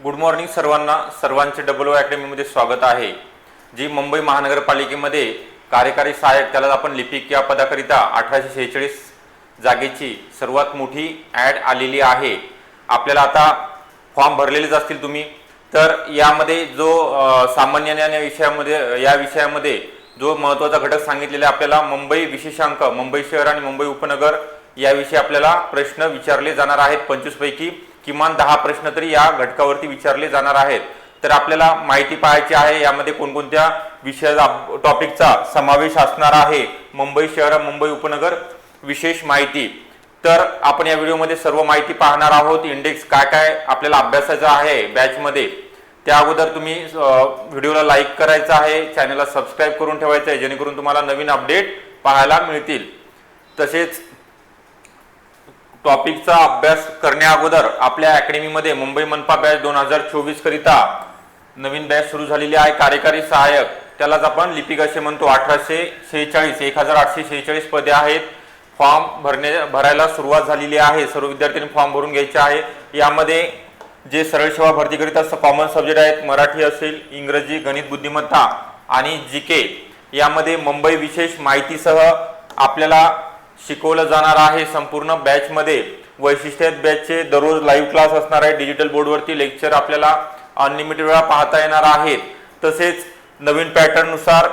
Good morning सर्वांना. सर्वांचे double O अकॅडमीमध्ये स्वागत आहे. जी मुंबई महानगरपालिकेमध्ये कार्यकारी सहाय्यक त्याला आपण लिपिक या पदाकरिता अठराशे शेहेचाळीस जागेची सर्वात मोठी ॲड आलेली आहे. आपल्याला आता फॉर्म भरलेलेच असतील तुम्ही. तर यामध्ये जो सामान्य ज्ञान या विषयामध्ये या विषयामध्ये जो महत्त्वाचा घटक सांगितलेला आहे आपल्याला मुंबई विशेषांक मुंबई शहर आणि मुंबई उपनगर याविषयी आपल्याला प्रश्न विचारले जाणार आहेत. पंचवीसपैकी किमान दहा प्रश्न तरी या घटकावरती विचारले जाणार आहेत. तर आपल्याला माहिती पाहायची आहे यामध्ये कोणकोणत्या विषयाचा टॉपिकचा समावेश असणार आहे. मुंबई शहर मुंबई उपनगर विशेष माहिती. तर आपण या व्हिडिओमध्ये सर्व माहिती पाहणार आहोत. इंडेक्स काय काय आपल्याला अभ्यासाचा आहे बॅचमध्ये त्या अगोदर तुम्ही व्हिडिओला लाईक करायचं आहे. चॅनलला सबस्क्राईब करून ठेवायचं आहे जेणेकरून तुम्हाला नवीन अपडेट पाहायला मिळतील. तसेच टॉपिकचा अभ्यास करण्या अगोदर आपल्या अकॅडमीमध्ये मुंबई मनपा बॅच दोन हजार चोवीस करिता नवीन बॅच सुरू झालेली आहे. कार्यकारी सहाय्यक त्यालाच आपण लिपिक असे म्हणतो. अठराशे शेहेचाळीस एक हजार आठशे शेहेचाळीस पदे आहेत. फॉर्म भरणे भरायला सुरुवात झालेली आहे. सर्व विद्यार्थ्यांनी फॉर्म भरून घ्यायचे आहे. यामध्ये जे सरळ सेवा भरतीकरिता कॉमन सब्जेक्ट आहेत. मराठी असेल इंग्रजी गणित बुद्धिमत्ता आणि जी के. यामध्ये मुंबई विशेष माहितीसह आपल्याला शिकवलं जाणार आहे. संपूर्ण बॅचमध्ये वैशिष्ट्य बॅचचे दररोज लाईव्ह क्लास असणार आहे. डिजिटल बोर्डवरती लेक्चर आपल्याला अनलिमिटेड वेळा पाहता येणार आहेत. तसेच नवीन पॅटर्ननुसार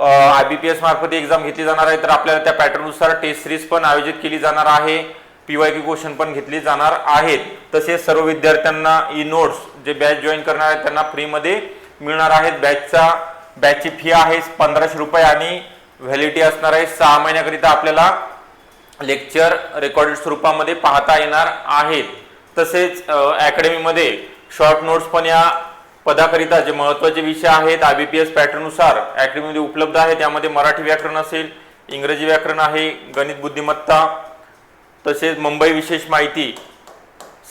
आय बी पी एस मार्फत एक्झाम घेतली जाणार आहे. तर आपल्याला त्या पॅटर्ननुसार टेस्ट सिरीज पण आयोजित केली जाणार आहे. पी वाय क्यू क्वेश्चन पण घेतली जाणार आहेत. तसेच सर्व विद्यार्थ्यांना ई नोट्स जे बॅच जॉईन करणार आहेत त्यांना फ्रीमध्ये मिळणार आहेत. बॅचचा बॅचची फी आहे पंधराशे रुपये आणि व्हॅलिडिटी असणार आहे. सहा महिन्याकरिता आपल्याला लेक्चर रेकॉर्डेड स्वरूपामध्ये पाहता येणार आहेत. तसेच अकॅडमीमध्ये शॉर्ट नोट्स पण या पदाकरिता जे महत्त्वाचे विषय आहेत आय बी पी एस पॅटर्ननुसार अकॅडमीमध्ये उपलब्ध आहे त्यामध्ये मराठी व्याकरण असेल इंग्रजी व्याकरण आहे गणित बुद्धिमत्ता तसेच मुंबई विशेष माहिती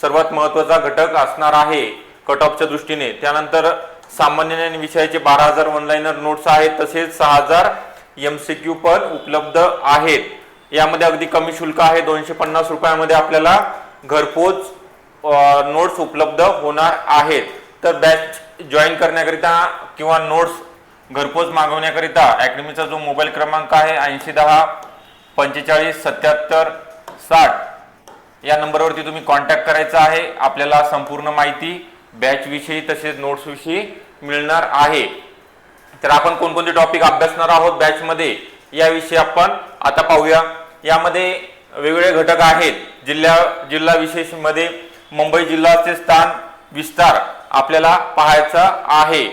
सर्वात महत्त्वाचा घटक असणार आहे कट ऑफच्या दृष्टीने. त्यानंतर सामान्य ज्ञान विषयाचे बारा हजार ऑनलाईनर नोट्स आहेत. तसेच सहा हजार एम सी क्यू पण उपलब्ध आहेत. यामध्ये अगदी कमी शुल्क आहे. दोनशे पन्नास रुपयामध्ये आपल्याला घरपोच नोट्स उपलब्ध होणार आहेत. तर बॅच जॉईन करण्याकरिता किंवा नोट्स घरपोच मागवण्याकरिता अकॅडमीचा जो मोबाईल क्रमांक आहे ऐंशी दहा पंचेचाळीस सत्याहत्तर साठ या नंबरवरती तुम्ही कॉन्टॅक्ट करायचा आहे. आपल्याला संपूर्ण माहिती बॅचविषयी तसेच नोट्सविषयी मिळणार आहे. तर आपण कोणकोणते टॉपिक अभ्यासणार आहोत बॅचमध्ये याविषयी आपण आता पाहूया. यामध्ये वेगवेगळे घटक आहेत. जिल्हा जिल्हा विशेषमध्ये मुंबई जिल्ह्याचे स्थान विस्तार आपल्याला पाहायचा आहे.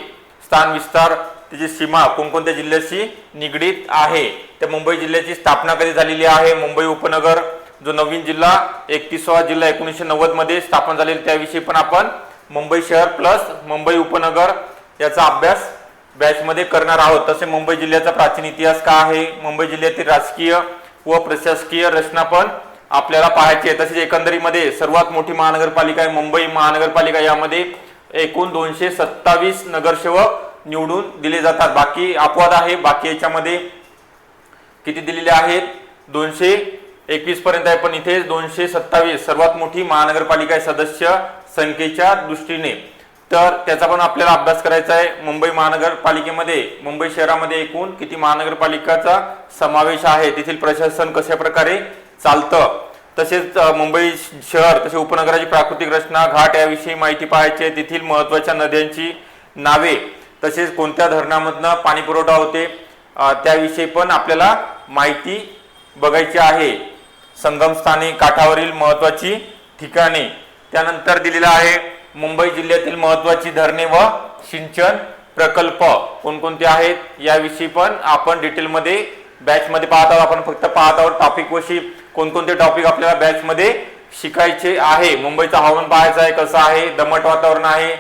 स्थान विस्तार त्याची सीमा कोणकोणत्या जिल्ह्याशी निगडीत आहे? त्या मुंबई जिल्ह्याची स्थापना कधी झालेली आहे? मुंबई उपनगर जो नवीन जिल्हा एकतीसवा जिल्हा एकोणीसशे नव्वदमध्ये स्थापन झालेली त्याविषयी पण आपण मुंबई शहर प्लस मुंबई उपनगर याचा अभ्यास बॅचमध्ये करणार आहोत. तसे मुंबई जिल्ह्याचा प्राचीन इतिहास का आहे? मुंबई जिल्ह्यातील राजकीय व प्रशासकीय रचना पण आपल्याला पाहायची आहे. तसेच एकंदरीमध्ये सर्वात मोठी महानगरपालिका आहे मुंबई महानगरपालिका. यामध्ये एकूण दोनशे सत्तावीस नगरसेवक निवडून दिले जातात. बाकी अपवाद आहे. बाकी याच्यामध्ये किती दिलेले आहेत? दोनशे एकवीस पर्यंत आहे. पण इथे दोनशे सत्तावीस सर्वात मोठी महानगरपालिका आहे. सदस्य संख्येच्या दृष्टीने. तर त्याचा पण आपल्याला अभ्यास करायचा आहे. मुंबई महानगरपालिकेमध्ये मुंबई शहरामध्ये एकूण किती महानगरपालिकाचा समावेश आहे? तेथील प्रशासन कशा प्रकारे चालतं? तसेच मुंबई शहर तसे उपनगराची प्राकृतिक रचना घाट याविषयी माहिती पाहायची आहे. तेथील महत्त्वाच्या नद्यांची नावे तसेच कोणत्या धरणामधनं पाणी पुरवठा होते त्याविषयी पण आपल्याला माहिती बघायची आहे. संगमस्थानी काठावरील महत्वाची ठिकाणे त्यानंतर दिलेलं आहे. मुंबई जिल्ह्यातील महत्वाची धरणे व सिंचन प्रकल्प कोणकोणते आहेत याविषयी पण आपण डिटेलमध्ये बॅचमध्ये पाहत आहोत. आपण फक्त पाहत आहोत टॉपिक वशी कोणकोणते टॉपिक आपल्याला बॅचमध्ये शिकायचे आहे. मुंबईचं हवामान पाहायचं आहे कसं आहे दमट वातावरण आहे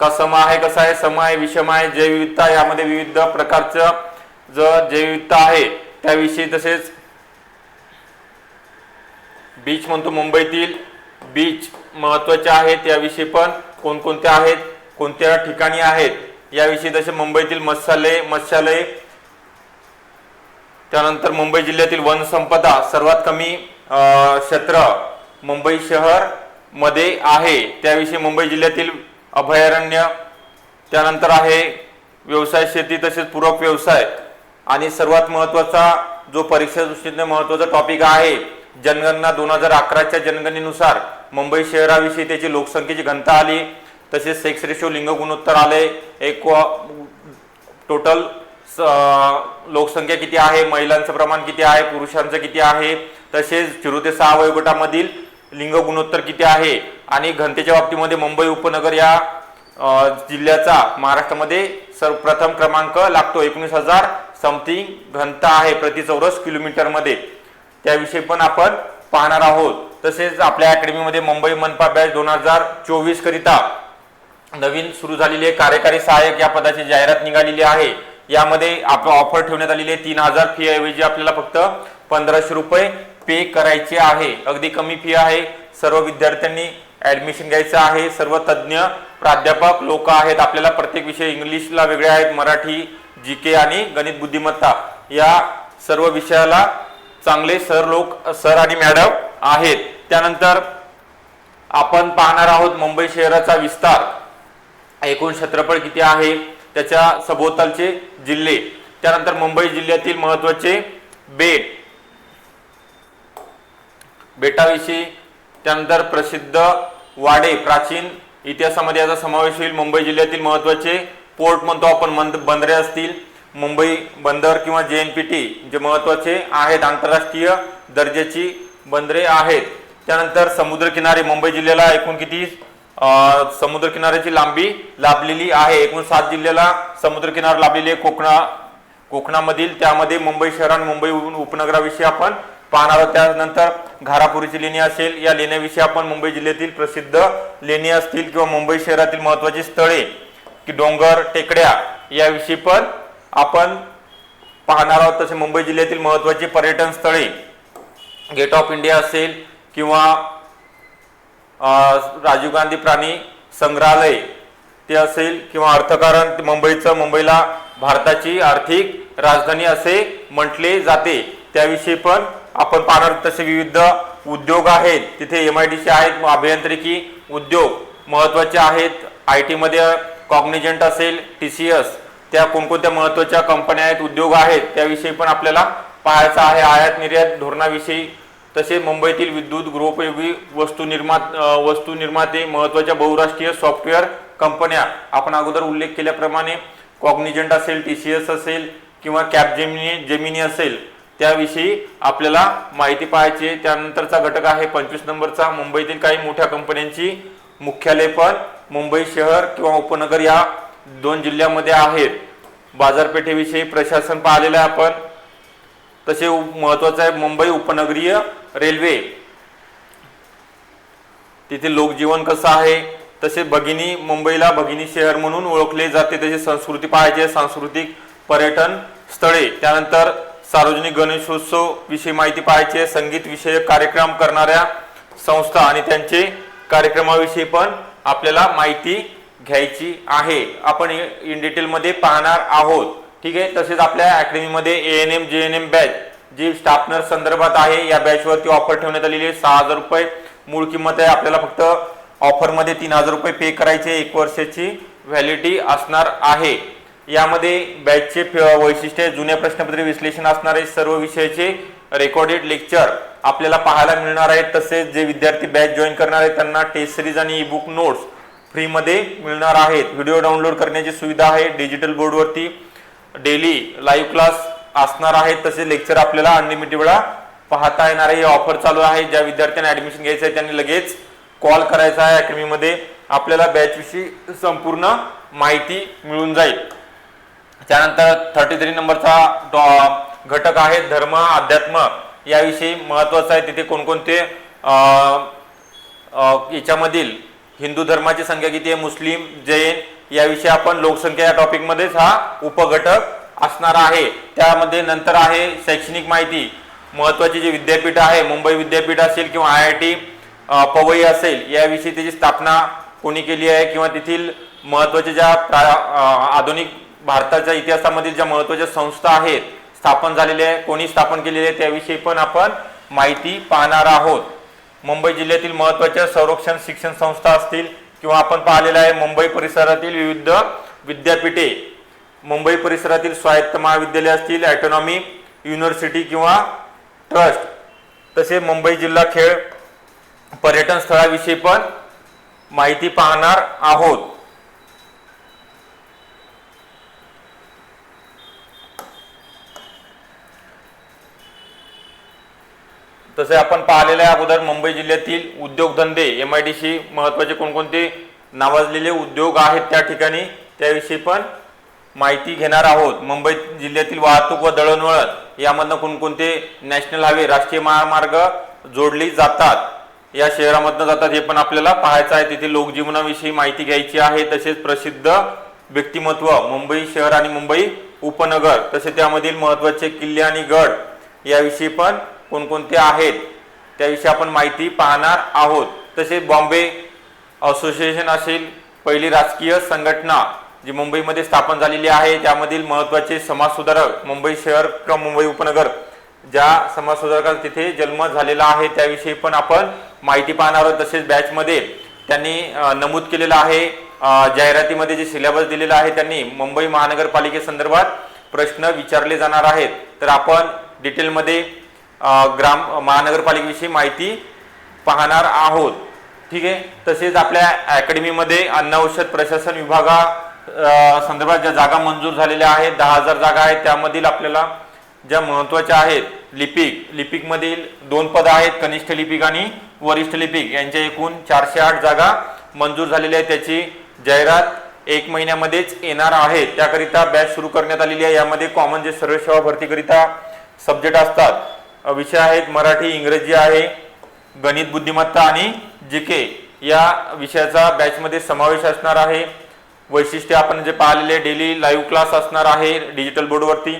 का सम आहे कसं आहे सम आहे विषम आहे जैवविविधता यामध्ये विविध प्रकारचं जो जैवविविधता आहे त्याविषयी तसेच बीच म्हणतो मुंबईतील बीच महत्त्वाच्या आहेत याविषयी पण कोणकोणत्या आहेत कोणत्या ठिकाणी आहेत याविषयी तसे मुंबईतील मत्स्यालय मत्स्यालय त्यानंतर मुंबई जिल्ह्यातील वनसंपदा सर्वात कमी क्षेत्र मुंबई शहरमध्ये आहे. त्याविषयी मुंबई जिल्ह्यातील अभयारण्य त्यानंतर आहे व्यवसाय शेती तसेच पूरक व्यवसाय. आणि सर्वात महत्त्वाचा जो परीक्षा दृष्टीने महत्त्वाचा टॉपिक आहे जनगणना दोन हजार अकराच्या जनगणनेनुसार मुंबई शहराविषयी त्याची लोकसंख्येची घनता आली तसेच सेक्स रेशो लिंग गुणोत्तर आले एक टोटल लोकसंख्या किती आहे महिलांचं प्रमाण किती आहे पुरुषांचं किती आहे तसेच झिरो ते सहा वयोगटामधील लिंग गुणोत्तर किती आहे आणि घनतेच्या बाबतीमध्ये मुंबई उपनगर या जिल्ह्याचा महाराष्ट्रामध्ये सर्वप्रथम क्रमांक लागतो. एकोणीस हजार समथिंग घनता आहे प्रति चौरस किलोमीटरमध्ये. त्याविषयी पण आपण पाहणार आहोत. तसेच आपल्या अकॅडमीमध्ये मुंबई मनपा बॅच दोन हजार चोवीस करिता नवीन सुरू झालेले कार्यकारी सहाय्यक या पदाची जाहिरात निघालेली आहे. यामध्ये आपलं ऑफर ठेवण्यात आलेली आहे. तीन हजार फी ऐवजी आपल्याला फक्त पंधराशे रुपये पे करायचे आहे. अगदी कमी फी आहे. सर्व विद्यार्थ्यांनी ऍडमिशन घ्यायचं आहे. सर्व तज्ज्ञ प्राध्यापक लोक आहेत. आपल्याला प्रत्येक विषय इंग्लिशला वेगळे आहेत. मराठी जी के आणि गणित बुद्धिमत्ता या सर्व विषयाला चांगले सर लोक सर आणि मॅडम आहेत. त्यानंतर आपण पाहणार आहोत मुंबई शहराचा विस्तार. एकूण क्षेत्रफळ किती आहे? त्याच्या सभोवतालचे जिल्हे. त्यानंतर मुंबई जिल्ह्यातील महत्त्वाचे बेट. बेटाविषयी त्यानंतर प्रसिद्ध वाडे प्राचीन इतिहासामध्ये याचा समावेश होईल. मुंबई जिल्ह्यातील महत्त्वाचे पोर्ट म्हणतो आपण मंद बंदरे असतील. मुंबई बंदर किंवा जे एन पी टी जे महत्त्वाचे आहेत आंतरराष्ट्रीय दर्जाची बंदरे आहेत. त्यानंतर समुद्रकिनारे मुंबई जिल्ह्याला एकूण किती समुद्रकिनाऱ्याची लांबी लाभलेली आहे. एकूण सात जिल्ह्याला समुद्रकिनारा लाभलेली आहे. कोकणा कोकणामधील त्यामध्ये मुंबई शहर आणि मुंबई उपनगराविषयी आपण पाहणार आहोत. त्यानंतर घारापुरीची लेणी असेल या लेण्याविषयी आपण मुंबई जिल्ह्यातील प्रसिद्ध लेणी असतील किंवा मुंबई शहरातील महत्वाची स्थळे की डोंगर टेकड्या याविषयी पण आपण पाहणार आहोत. तसे मुंबई जिल्ह्यातील महत्वाची पर्यटन स्थळे गेट ऑफ इंडिया असेल किंवा राजीव गांधी प्राणी संग्रहालय ते असेल किंवा अर्थकारण मुंबईचं मुंबईला भारताची आर्थिक राजधानी असे म्हटले जाते. त्याविषयी पण आपण पाहणार तसे विविध उद्योग आहेत. तिथे एम आय डी सी आहेत अभियांत्रिकी उद्योग महत्त्वाचे आहेत. आय टीमध्ये कॉग्निजंट असेल टी सी एस त्या कोणकोणत्या महत्त्वाच्या कंपन्या आहेत उद्योग आहेत त्याविषयी पण आपल्याला पाहायचं आहे आयात निर्यात धोरणाविषयी. तसेच मुंबईतील विद्युत गृहोपयोगी वस्तू निर्मात वस्तू निर्माते महत्त्वाच्या बहुराष्ट्रीय सॉफ्टवेअर कंपन्या. आपण अगोदर उल्लेख केल्याप्रमाणे कॉग्निजंट असेल टी सी एस असेल किंवा कॅप जेमिनी जेमिनी असेल त्याविषयी आपल्याला माहिती पाहायची. आहे. त्यानंतरचा घटक आहे पंचवीस नंबरचा. मुंबईतील काही मोठ्या कंपन्यांची मुख्यालय पण मुंबई शहर किंवा उपनगर या दोन जिल्ह्यामध्ये आहेत. बाजारपेठेविषयी प्रशासन पाहिलेलं आहे आपण. तसे महत्त्वाचं महत्वाचं आहे मुंबई उपनगरीय रेल्वे. तिथे लोकजीवन कसं आहे? तसे भगिनी मुंबईला भगिनी शहर म्हणून ओळखले जाते. तसे संस्कृती पाहायचे सांस्कृतिक पर्यटन स्थळे. त्यानंतर सार्वजनिक गणेशोत्सव विषयी माहिती पाहायची आहे. संगीत विषयक कार्यक्रम करणाऱ्या संस्था आणि त्यांचे कार्यक्रमाविषयी पण आपल्याला माहिती घ्यायची आहे. आपण इन डिटेलमध्ये पाहणार आहोत. ठीक आहे? तसेच आपल्या अकॅडमीमध्ये A N M J N M batch जी स्टाफनर संदर्भात आहे या बॅचवरती ऑफर ठेवण्यात आलेली आहे. सहा हजार रुपये मूळ किंमत आहे. आपल्याला फक्त ऑफरमध्ये तीन हजार रुपये पे करायचे एक वर्षाची व्हॅलिडिटी असणार आहे. यामध्ये बॅचचे फ- वैशिष्ट्य जुन्या प्रश्नपत्र विश्लेषण असणारे सर्व विषयाचे रेकॉर्डेड लेक्चर आपल्याला पाहायला मिळणार आहेत तसेच जे विद्यार्थी बॅच जॉईन करणार आहेत त्यांना टेस्ट सिरीज आणि ई बुक नोट्स फ्रीमध्ये मिळणार आहेत. व्हिडिओ डाउनलोड करण्याची सुविधा आहे. डिजिटल बोर्डवरती डेली लाईव्ह क्लास असणार आहेत तसे लेक्चर आपल्याला अनलिमिटेड वेळा पाहता येणार आहे. ऑफर चालू आहे. ज्या विद्यार्थ्यांना ऍडमिशन घ्यायचं आहे त्यांनी लगेच कॉल करायचा आहे. अकॅडमीमध्ये आपल्याला बॅचविषयी संपूर्ण माहिती मिळून जाईल. त्यानंतर थर्टी थ्री नंबरचा डॉ- घटक आहे धर्म अध्यात्म. याविषयी महत्वाचं आहे तिथे कोणकोणते याच्यामधील हिंदू धर्माची संख्या किती आहे मुस्लिम जैन याविषयी आपण लोकसंख्या या टॉपिकमध्येच हा उपघटक असणार आहे. त्यामध्ये नंतर आहे शैक्षणिक माहिती. महत्वाची जी विद्यापीठ आहे मुंबई विद्यापीठ असेल किंवा आय आय टी पवई असेल याविषयी त्याची स्थापना कोणी केली आहे किंवा तेथील महत्त्वाच्या ज्या प्रा- आधुनिक भारताच्या इतिहासामधील ज्या महत्त्वाच्या संस्था आहेत स्थापन झालेल्या आहे कोणी स्थापन केलेले आहे त्याविषयी पण आपण माहिती पाहणार आहोत. मुंबई जिल्ह्यातील महत्त्वाच्या संरक्षण शिक्षण संस्था असतील किंवा आपण पाहिलेलं आहे मुंबई परिसरातील विविध विद्यापीठे. मुंबई परिसरातील स्वायत्त महाविद्यालय असतील ॲटॉनॉमी युनिव्हर्सिटी किंवा ट्रस्ट तसे मुंबई जिल्हा खेळ पर्यटन स्थळाविषयी पण माहिती पाहणार आहोत. तसे आपण पाहिलेले आहे अगोदर मुंबई जिल्ह्यातील उद्योगधंदे एम आय डी सी महत्त्वाचे कोणकोणते नावाजलेले उद्योग आहेत त्या ठिकाणी त्याविषयी पण माहिती घेणार आहोत. मुंबई जिल्ह्यातील वाहतूक व दळणवळण यामधनं कोणकोणते नॅशनल हायवे राष्ट्रीय महामार्ग जोडली जातात? या शहरामधनं जातात हे पण आपल्याला पाहायचं आहे. तिथे लोकजीवनाविषयी माहिती घ्यायची आहे. तसेच प्रसिद्ध व्यक्तिमत्व मुंबई शहर आणि मुंबई उपनगर तसे त्यामधील महत्त्वाचे किल्ले आणि गड याविषयी पण कोणकोणते आहेत? त्याविषयी आपण माहिती पाहणार आहोत. तसेच बॉम्बे असोसिएशन असेल पहिली राजकीय संघटना जी मुंबईमध्ये स्थापन झालेली आहे त्यामधील महत्त्वाचे समाजसुधारक मुंबई शहर किंवा मुंबई उपनगर ज्या समाजसुधारकाचा तिथे जन्म झालेला आहे त्याविषयी पण आपण माहिती पाहणार आहोत. तसेच बॅचमध्ये त्यांनी नमूद केलेलं आहे जाहिरातीमध्ये जे सिलेबस दिलेला आहे त्यांनी मुंबई महानगरपालिकेसंदर्भात प्रश्न विचारले जाणार आहेत. तर आपण डिटेलमध्ये ग्राम महानगरपालिकेविषयी माहिती पाहणार आहोत. ठीक आहे? तसेच आपल्या अकॅडमीमध्ये अन्न औषध प्रशासन विभागा संदर्भात ज्या जागा मंजूर झालेल्या आहेत दहा हजार जागा आहेत त्यामधील आपल्याला ज्या महत्त्वाच्या आहेत लिपिक लिपिकमधील दोन पदं आहेत कनिष्ठ लिपिक आणि वरिष्ठ लिपिक यांच्या एकूण चारशे आठ जागा मंजूर झालेल्या आहेत. त्याची जाहिरात एक महिन्यामध्येच येणार आहे. त्याकरिता बॅच सुरू करण्यात आलेली आहे. यामध्ये कॉमन जे सर्व सेवा भरतीकरिता सब्जेक्ट असतात विषय आहेत मराठी इंग्रजी आहे गणित बुद्धिमत्ता आणि जीके या विषयाचा बॅचमध्ये समावेश असणार आहे. वैशिष्ट्य आपण जे पाहिलेले डेली लाईव्ह क्लास असणार आहे डिजिटल बोर्डवरती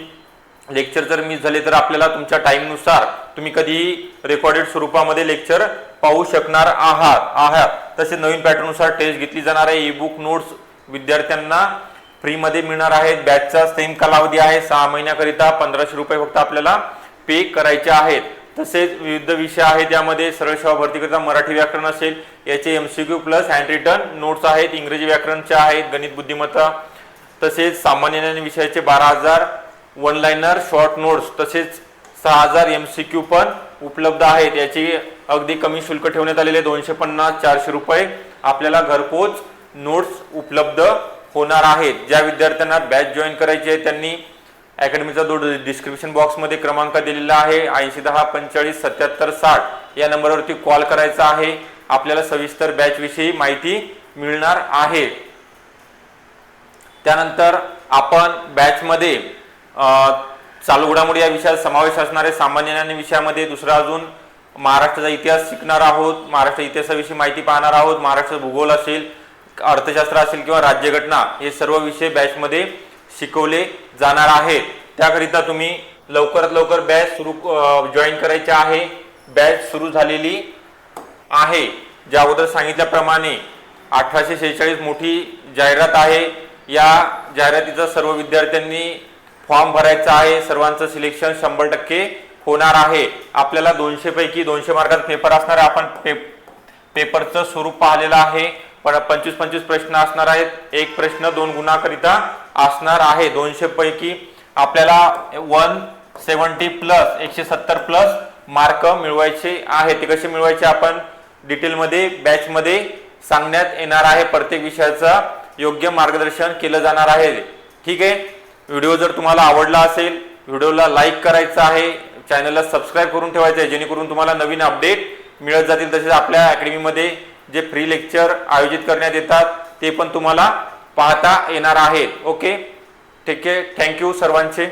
लेक्चर जर मिस झाले तर आपल्याला तुमच्या टाईमनुसार तुम्ही कधीही रेकॉर्डेड स्वरूपामध्ये लेक्चर पाहू शकणार आहात आहात. तसे नवीन पॅटर्ननुसार टेस्ट घेतली जाणार आहे ई बुक नोट्स विद्यार्थ्यांना फ्रीमध्ये मिळणार आहेत. बॅचचा सेम कालावधी आहे सहा महिन्याकरिता पंधराशे रुपये फक्त आपल्याला पे करायचे आहेत. तसेच विविध विषय आहेत त्यामध्ये सरळ सेवा भरतीकरिता मराठी व्याकरण असेल याचे M C Q plus handwritten notes आहेत इंग्रजी व्याकरणचे आहेत गणित बुद्धिमत्ता तसेच सामान्य ज्ञान विषयाचे बारा हजार वन लाईनर शॉर्ट नोट्स तसेच सहा हजार एम सी क्यू पण उपलब्ध आहेत. याची अगदी कमी शुल्क ठेवण्यात आलेले दोनशे पन्नास चारशे रुपये आपल्याला घरपोच नोट्स उपलब्ध होणार आहेत. ज्या विद्यार्थ्यांना बॅच जॉईन करायची आहे त्यांनी अकॅडमीचा जो डिस्क्रिप्शन बॉक्समध्ये क्रमांक दिलेला आहे. ऐंशी दहा पंचेचाळीस सत्याहत्तर साठ या नंबरवरती कॉल करायचा आहे. आपल्याला सविस्तर बॅचविषयी माहिती मिळणार आहे. त्यानंतर आपण बॅचमध्ये चालू घडामोडी या विषयात समावेश असणारे सामान्य ज्ञान विषयामध्ये दुसरा अजून महाराष्ट्राचा इतिहास शिकणार आहोत. महाराष्ट्र इतिहासाविषयी माहिती पाहणार आहोत. महाराष्ट्र भूगोल असेल अर्थशास्त्र असेल किंवा राज्यघटना हे सर्व विषय बॅचमध्ये शिकवले जाणार आहेत. त्याकरिता तुम्ही लवकरात लवकर बॅच सुरू जॉईन करायचे आहे. बॅच सुरू झालेली आहे. ज्या अगोदर सांगितल्याप्रमाणे अठराशे शेहेचाळीस मोठी जाहिरात आहे. या जाहिरातीचा सर्व विद्यार्थ्यांनी फॉर्म भरायचा आहे. सर्वांचं सिलेक्शन शंभर टक्के होणार आहे. आपल्याला दोनशेपैकी दोनशे मार्काचा पेपर असणार आहे. आपण पे पेपरचं स्वरूप पाहिलेलं आहे. पंचवीस पंचवीस प्रश्न असणार आहेत. एक प्रश्न दोन गुणाकरिता असणार आहे. दोनशे पैकी आपल्याला वन सेवन्टी प्लस एकशे सत्तर प्लस मार्क मिळवायचे आहे ते कसे मिळवायचे आपण डिटेलमध्ये बॅचमध्ये सांगण्यात येणार आहे. प्रत्येक विषयाचं योग्य मार्गदर्शन केलं जाणार आहे. ठीक आहे? व्हिडिओ जर तुम्हाला आवडला असेल व्हिडिओला लाईक करायचा आहे चॅनलला सबस्क्राईब करून ठेवायचं आहे जेणेकरून तुम्हाला नवीन अपडेट मिळत जातील तसेच आपल्या अकॅडमीमध्ये जे फ्री लेक्चर आयोजित करण्यात येतात ते पण तुम्हाला पाहता येणार आहेत. ओके ठीक आहे थँक्यू सर्वांचे.